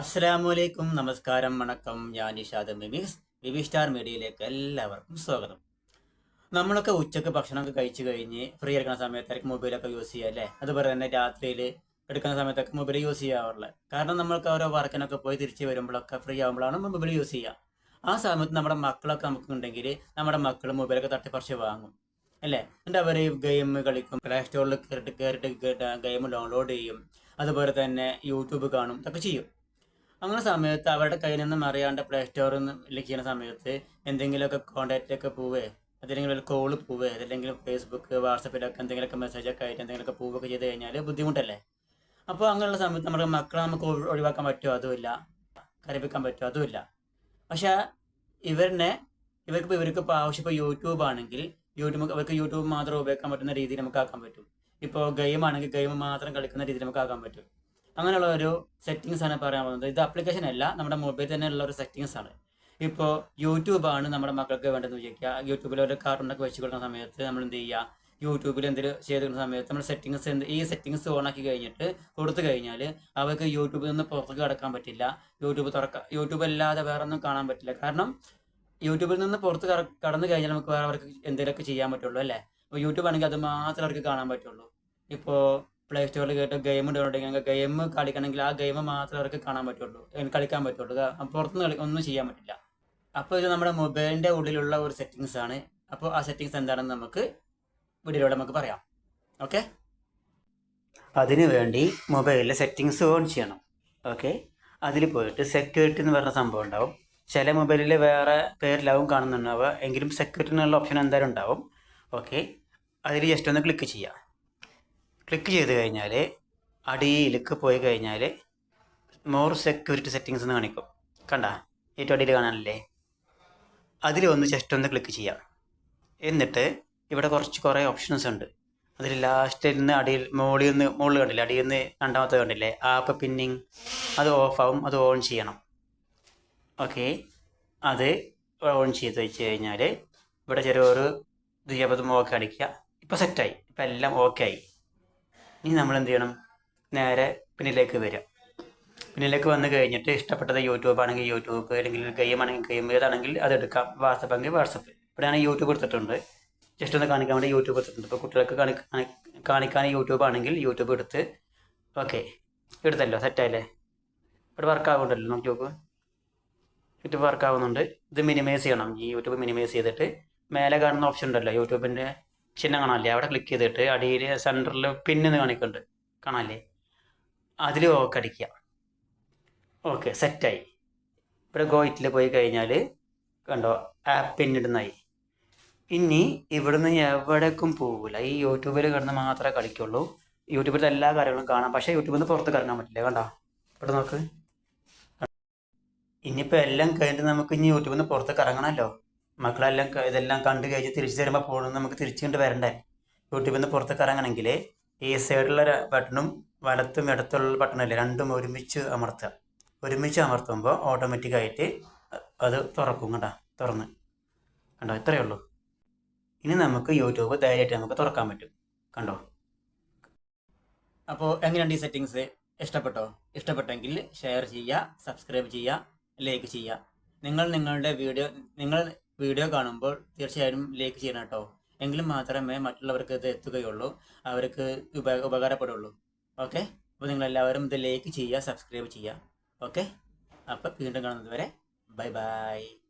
അസ്സലാമലൈക്കും നമസ്കാരം വണക്കം. ഞാൻ നിഷാദ് മിമിക്സ് ബിബി സ്റ്റാർ മീഡിയയിലേക്ക് എല്ലാവർക്കും സ്വാഗതം. നമ്മളൊക്കെ ഉച്ചയ്ക്ക് ഭക്ഷണമൊക്കെ കഴിച്ചു കഴിഞ്ഞ് ഫ്രീ എടുക്കുന്ന സമയത്തായിരിക്കും മൊബൈലൊക്കെ യൂസ് ചെയ്യുക അല്ലേ? അതുപോലെ തന്നെ രാത്രിയിൽ എടുക്കുന്ന സമയത്തൊക്കെ മൊബൈൽ യൂസ് ചെയ്യാറുള്ളത്. കാരണം നമ്മൾക്ക് ഓരോ വർക്കിനൊക്കെ പോയി തിരിച്ച് വരുമ്പോഴൊക്കെ ഫ്രീ ആകുമ്പോഴാണ് മൊബൈൽ യൂസ് ചെയ്യുക. ആ സമയത്ത് നമ്മുടെ മക്കളൊക്കെ നമുക്കുണ്ടെങ്കിൽ നമ്മുടെ മക്കൾ മൊബൈലൊക്കെ തട്ടിപ്പറിച്ച് വാങ്ങും അല്ലേ? എന്നിട്ട് അവർ ഗെയിം കളിക്കും പ്ലേ സ്റ്റോറിൽ കയറിട്ട് കയറിയിട്ട് ഗെയിം ഡൗൺലോഡ് ചെയ്യും. അതുപോലെ തന്നെ യൂട്യൂബ് കാണും ഇതൊക്കെ ചെയ്യും. അങ്ങനെ സമയത്ത് അവരുടെ കയ്യിൽ നിന്നും അറിയാണ്ട് പ്ലേ സ്റ്റോറിൽ നിന്ന് ചെയ്യുന്ന സമയത്ത് എന്തെങ്കിലുമൊക്കെ കോണ്ടാക്റ്റ് ഒക്കെ പോവേ അതല്ലെങ്കിൽ ഒരു കോൾ പോവേ അതല്ലെങ്കിൽ ഫേസ്ബുക്ക് വാട്സപ്പിലൊക്കെ എന്തെങ്കിലുമൊക്കെ മെസ്സേജ് ഒക്കെ ആയിട്ട് എന്തെങ്കിലുമൊക്കെ പോവൊക്കെ ചെയ്ത് കഴിഞ്ഞാൽ ബുദ്ധിമുട്ടല്ലേ? അപ്പോൾ അങ്ങനെയുള്ള സമയത്ത് നമ്മുടെ മക്കളെ നമുക്ക് ഒഴിവാക്കാൻ പറ്റുമോ അതുമില്ല. കരപ്പിക്കാൻ പറ്റുമോ അതുമില്ല. പക്ഷേ ഇവരിനെ ഇവർക്ക് ഇവർക്ക് ഇപ്പോൾ ആവശ്യം യൂട്യൂബ് ആണെങ്കിൽ യൂട്യൂബ് അവർക്ക് യൂട്യൂബ് മാത്രം ഉപയോഗിക്കാൻ പറ്റുന്ന രീതിയിൽ നമുക്ക് ആക്കാൻ പറ്റും. ഇപ്പോൾ ഗെയിം ആണെങ്കിൽ ഗെയിം മാത്രം കളിക്കുന്ന രീതിയിൽ നമുക്ക് ആക്കാൻ പറ്റും. അങ്ങനെയുള്ള ഒരു സെറ്റിങ്സ് ആണ് പറയാൻ പോകുന്നത്. ഇത് ആപ്ലിക്കേഷൻ അല്ല നമ്മുടെ മൊബൈൽ തന്നെ ഉള്ള ഒരു സെറ്റിങ്സ് ആണ്. ഇപ്പോൾ യൂട്യൂബാണ് നമ്മുടെ മക്കൾക്ക് വേണ്ടതെന്ന് വിചാരിക്കുക. യൂട്യൂബിൽ ഒരു കാർട്ടൂണൊക്കെ വെച്ച് കൊടുക്കുന്ന സമയത്ത് നമ്മൾ എന്ത് ചെയ്യുക? യൂട്യൂബിൽ എന്തെങ്കിലും ചെയ്ത് കിട്ടുന്ന സമയത്ത് നമ്മൾ സെറ്റിങ്സ് എന്ത് ഈ സെറ്റിങ്സ് ഓൺ ആക്കി കഴിഞ്ഞിട്ട് കൊടുത്തു കഴിഞ്ഞാൽ അവർക്ക് യൂട്യൂബിൽ നിന്ന് പുറത്തേക്ക് കടക്കാൻ പറ്റില്ല. യൂട്യൂബ് തുറക്ക യൂട്യൂബ് അല്ലാതെ വേറെ ഒന്നും കാണാൻ പറ്റില്ല. കാരണം യൂട്യൂബിൽ നിന്ന് പുറത്ത് കടന്നു കഴിഞ്ഞാൽ നമുക്ക് വേറെ അവർക്ക് എന്തെങ്കിലുമൊക്കെ ചെയ്യാൻ പറ്റുള്ളൂ അല്ലേ? അപ്പോൾ യൂട്യൂബ് ആണെങ്കിൽ അത് മാത്രമേ അവർക്ക് കാണാൻ പറ്റുള്ളൂ. ഇപ്പോൾ പ്ലേ സ്റ്റോറിൽ കേട്ട് ഗെയിം ഡൗൺലോഡ് ചെയ്യാൻ ഗെയിം കളിക്കണമെങ്കിൽ ആ ഗെയിം മാത്രമേ അവർക്ക് കാണാൻ പറ്റുള്ളൂ കളിക്കാൻ പറ്റുള്ളൂ. പുറത്തുനിന്ന് കളി ഒന്നും ചെയ്യാൻ പറ്റില്ല. അപ്പോൾ ഇത് നമ്മുടെ മൊബൈലിന്റെ ഉള്ളിലുള്ള ഒരു സെറ്റിങ്സ് ആണ്. അപ്പോൾ ആ സെറ്റിങ്സ് എന്താണെന്ന് നമുക്ക് വീഡിയോയിലൂടെ നമുക്ക് പറയാം. ഓക്കെ അതിനു വേണ്ടി മൊബൈലിലെ സെറ്റിങ്സ് ഓൺ ചെയ്യണം. ഓക്കെ അതിൽ പോയിട്ട് സെക്യൂരിറ്റി എന്ന് പറഞ്ഞ സംഭവം ഉണ്ടാവും. ചില മൊബൈലിൽ വേറെ പേരിലാവും കാണുന്നുണ്ടാവുക. എങ്കിലും സെക്യൂരിറ്റി എന്നുള്ള ഓപ്ഷൻ എന്തായാലും ഉണ്ടാവും. ഓക്കെ അതിൽ ജസ്റ്റ് ഒന്ന് ക്ലിക്ക് ചെയ്യാം ക്ലിക്ക് ചെയ്ത് കഴിഞ്ഞാൽ അടിയിലേക്ക് പോയി കഴിഞ്ഞാൽ മോർ സെക്യൂരിറ്റി സെറ്റിങ്സ് എന്ന് കാണിക്കും. കണ്ട? ഏറ്റവും അടിയിൽ കാണാനല്ലേ? അതിൽ ഒന്ന് ജസ്റ്റ് ഒന്ന് ക്ലിക്ക് ചെയ്യാം. എന്നിട്ട് ഇവിടെ കുറച്ച് കുറേ ഓപ്ഷൻസ് ഉണ്ട്. അതിൽ ലാസ്റ്റിൽ നിന്ന് അടിയിൽ മുകളിൽ നിന്ന് മുകളിൽ കണ്ടില്ലേ? അടിയിൽ നിന്ന് രണ്ടാമത്തെ കണ്ടില്ലേ? ആപ്പ് പിന്നിങ് അത് ഓഫാവും അത് ഓൺ ചെയ്യണം. ഓക്കെ അത് ഓൺ ചെയ്ത് വെച്ച് കഴിഞ്ഞാൽ ഇവിടെ ചെറിയൊരു ചെയ്യുമ്പോൾ ഓക്കെ അടിക്കുക ഇപ്പോൾ സെറ്റായി ഇപ്പോൾ എല്ലാം ഓക്കെ ആയി. ഇനി നമ്മൾ എന്ത് ചെയ്യണം? നേരെ പിന്നിലേക്ക് വരിക. പിന്നിലേക്ക് വന്നു കഴിഞ്ഞിട്ട് ഇഷ്ടപ്പെട്ടത് യൂട്യൂബ് ആണെങ്കിൽ യൂട്യൂബ് അല്ലെങ്കിൽ ഗെയിം ആണെങ്കിൽ ഗെയിം ഏതാണെങ്കിൽ അത് എടുക്കാം. വാട്സപ്പ് ആണെങ്കിൽ വാട്സപ്പ്. ഇവിടെയാണ് യൂട്യൂബ് എടുത്തിട്ടുണ്ട് ജസ്റ്റ് ഒന്ന് കാണിക്കാൻ വേണ്ടി യൂട്യൂബ് എടുത്തിട്ടുണ്ട് ഇപ്പോൾ കുട്ടികൾക്ക് കാണി കാണി- കാണിക്കാൻ യൂട്യൂബ് ആണെങ്കിൽ യൂട്യൂബ് എടുത്ത് ഓക്കെ എടുത്തല്ലോ സെറ്റായില്ലേ ഇവിടെ വർക്ക് ആകുന്നുണ്ടല്ലോ നമുക്ക് നോക്കൂ. യൂട്യൂബ് വർക്ക് ആവുന്നുണ്ട്. ഇത് മിനിമൈസ് ചെയ്യണം. ഈ യൂട്യൂബ് മിനിമൈസ് ചെയ്തിട്ട് മേലെ കാണുന്ന ഓപ്ഷൻ ഉണ്ടല്ലോ യൂട്യൂബിന്റെ ചിഹ്നം കാണാനില്ലേ? അവിടെ ക്ലിക്ക് ചെയ്തിട്ട് അടിയിൽ സെന്ററിൽ പിന്നെന്ന് കാണിക്കുന്നുണ്ട് കാണാനില്ലേ? അതിൽ ഓക്കെ അടിക്കുക. ഓക്കെ സെറ്റായി ഇവിടെ ഗോയിറ്റിൽ പോയി കഴിഞ്ഞാൽ കണ്ടോ ആപ്പ് പിന്നിടുന്നായി ഇനി ഇവിടുന്ന് എവിടേക്കും പോകില്ല ഈ യൂട്യൂബിൽ കിടന്ന് മാത്രമേ കളിക്കുള്ളൂ. യൂട്യൂബിലത്തെ എല്ലാ കാര്യങ്ങളും കാണാം. പക്ഷേ യൂട്യൂബിൽ നിന്ന് പുറത്ത് ഇറങ്ങാൻ പറ്റില്ല. കണ്ടോ? ഇവിടെ നോക്ക്. ഇനിയിപ്പോൾ എല്ലാം കഴിഞ്ഞിട്ട് നമുക്ക് ഇനി യൂട്യൂബിൽ നിന്ന് പുറത്ത് ഇറങ്ങണമല്ലോ മക്കളെല്ലാം ഇതെല്ലാം കണ്ടു കഴിഞ്ഞ് തിരിച്ചു തരുമ്പോൾ പോകണം നമുക്ക് തിരിച്ചു കൊണ്ട് വരണ്ടേ? യൂട്യൂബിൽ നിന്ന് പുറത്തേക്ക് ഇറങ്ങണമെങ്കിൽ ഈ സൈഡിലുള്ള ബട്ടണും വലത്തും ഇടത്തുള്ള ബട്ടണല്ലേ രണ്ടും ഒരുമിച്ച് അമർത്തുക. ഒരുമിച്ച് അമർത്തുമ്പോൾ ഓട്ടോമാറ്റിക്കായിട്ട് അത് തുറക്കും കണ്ടോ തുറന്ന്. കണ്ടോ? ഇത്രയേ ഉള്ളൂ. ഇനി നമുക്ക് യൂട്യൂബ് ധൈര്യമായിട്ട് നമുക്ക് തുറക്കാൻ പറ്റും. കണ്ടോ? അപ്പോൾ എങ്ങനെയുണ്ട് ഈ സെറ്റിങ്സ് ഇഷ്ടപ്പെട്ടോ? ഇഷ്ടപ്പെട്ടെങ്കിൽ ഷെയർ ചെയ്യുക സബ്സ്ക്രൈബ് ചെയ്യുക ലൈക്ക് ചെയ്യുക. നിങ്ങൾ നിങ്ങളുടെ വീഡിയോ നിങ്ങൾ വീഡിയോ കാണുമ്പോൾ തീർച്ചയായും ലൈക്ക് ചെയ്യണം കേട്ടോ. എങ്കിലും മാത്രമേ മറ്റുള്ളവർക്ക് ഇത് എത്തുകയുള്ളൂ. അവർക്ക് ഉപ ഉപകാരപ്പെടുള്ളൂ. ഓക്കെ അപ്പോൾ നിങ്ങളെല്ലാവരും ഇത് ലൈക്ക് ചെയ്യുക സബ്സ്ക്രൈബ് ചെയ്യുക. ഓക്കെ അപ്പോൾ വീണ്ടും കാണുന്നത് വരെ ബൈ ബൈ